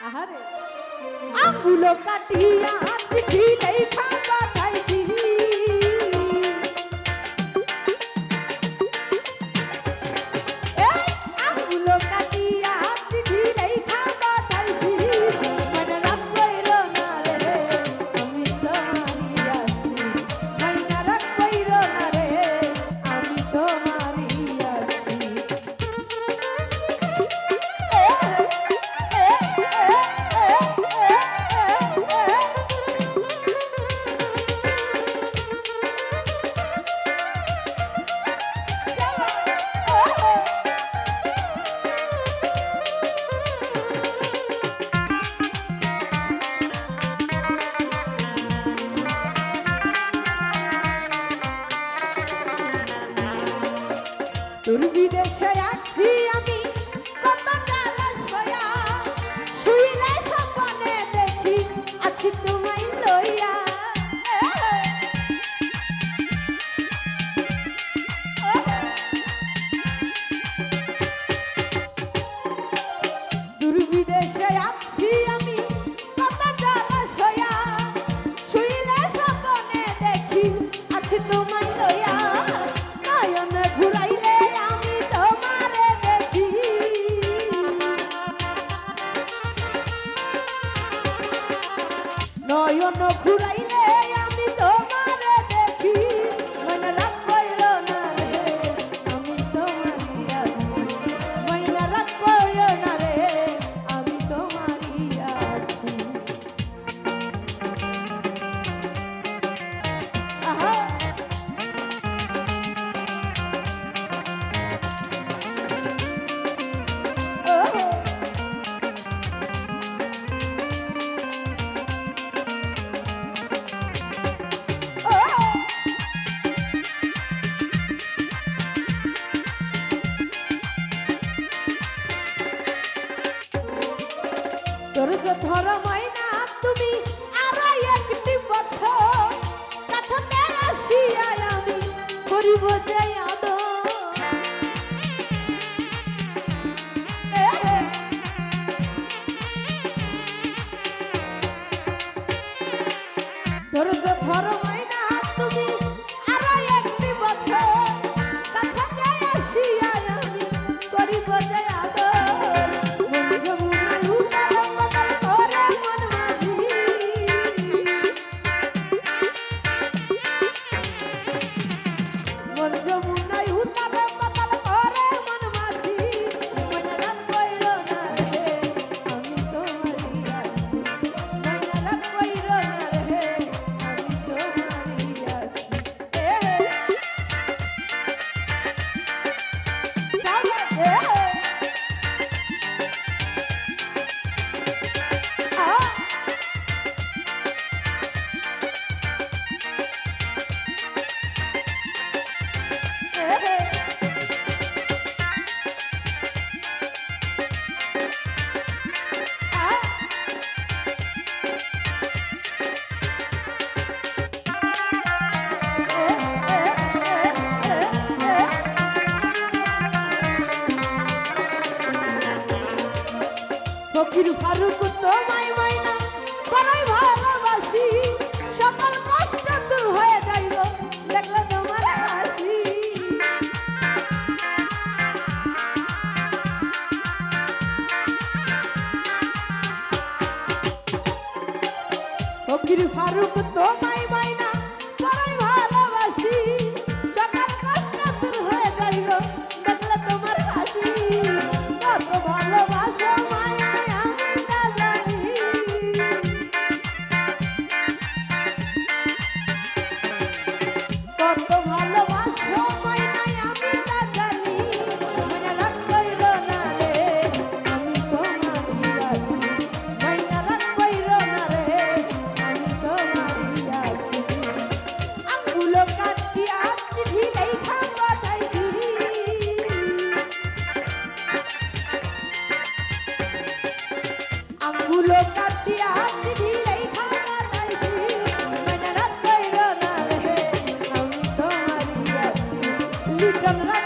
আহারে আঙ্গুলো কাটিয়া দিছি লেখা কথাই ধৈর্য ধরো ময়না তুমি আরও একটি বছর কাছাতে আসিয়ায় আমি করিব যে ধৈর্য ধরো ফকির ফারুক তোমায় মাইনা বড়ই ভালোবাসি। সকল কষ্ট দূর হয়ে যাইল, দেখলে তোমার হাসি। ফকির ফারুক তোমায় 감사합니다.